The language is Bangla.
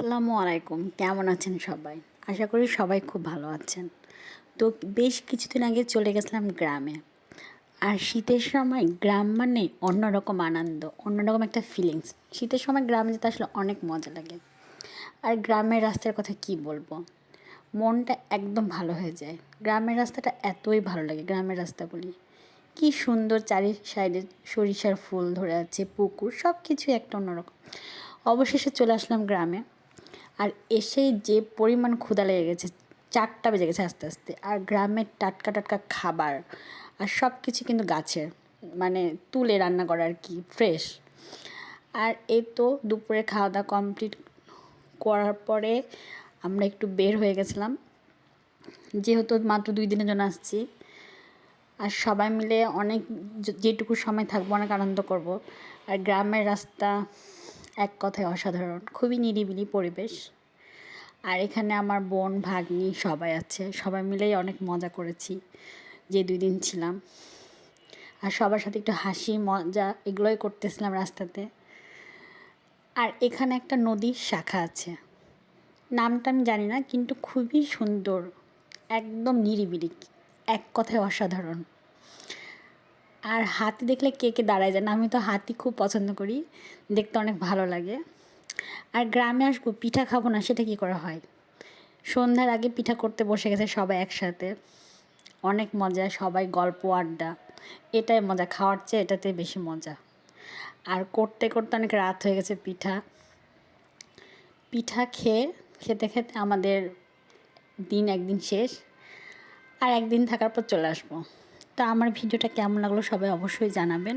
আসসালামু আলাইকুম। কেমন আছেন সবাই? আশা করি সবাই খুব ভালো আছেন। তো বেশ কিছুদিন আগে চলে গেছিলাম গ্রামে। আর শীতের সময় গ্রাম মানে অন্যরকম আনন্দ, অন্যরকম একটা ফিলিংস শীতের সময় গ্রামে যেতে আসলে অনেক মজা লাগে। আর গ্রামের রাস্তার কথা কি বলব? মনটা একদম ভালো হয়ে যায়। গ্রামের রাস্তাটা এতই ভালো লাগে, গ্রামের রাস্তাগুলি কি সুন্দর চারি সাইডে সরিষার ফুল ধরে আছে, পুকুর সব কিছু একটা অন্যরকম। অবশেষে চলে আসলাম গ্রামে। আর এসেই যে পরিমাণ ক্ষুধা লেগে গেছে, চারটা বেজে গেছে আস্তে আস্তে। আর গ্রামের টাটকা টাটকা খাবার আর সব কিছু কিন্তু গাছের মানে তুলে রান্না করা আর কি ফ্রেশ আর এই তো দুপুরে খাওয়া দাওয়া কমপ্লিট করার পরে আমরা একটু বের হয়ে গেছিলাম। যেহেতু মাত্র দুই দিনের জন্য আসছি। আর সবাই মিলে অনেক যেটুকু সময় থাকব অনেক আনন্দ করব। আর গ্রামের রাস্তা এক কথায় অসাধারণ, খুবই নিরিবিলি পরিবেশ। আর এখানে আমার বোন, ভাগ্নি সবাই আছে, সবাই মিলেই অনেক মজা করেছি যে দুই দিন ছিলাম। আর সবার সাথে একটু হাসি, মজা এগুলোই করতেছিলাম রাস্তাতে। আর এখানে একটা নদীর শাখা আছে। নামটা আমি জানি না, কিন্তু খুবই সুন্দর, একদম নিরিবিলি, এক কথায় অসাধারণ। আর হাতি দেখলে কে কে দাঁড়ায় যায় না আমি তো হাতি খুব পছন্দ করি। দেখতে অনেক ভালো লাগে। আর গ্রামে আসব, পিঠা খাব না, সেটা কি করা হয়? সন্ধ্যার আগে পিঠা করতে বসে গেছে সবাই একসাথে। অনেক মজা, সবাই গল্প, আড্ডা। এটাই মজা, খাওয়ার চেয়ে এটাতে বেশি মজা। আর করতে করতে অনেক রাত হয়ে গেছে পিঠা। পিঠা খেয়ে, খেতে খেতে আমাদের দিন একদিন শেষ। আর একদিন থাকার পর চলে আসব। তো আমার ভিডিওটা কেমন লাগল সবাই অবশ্যই জানাবেন।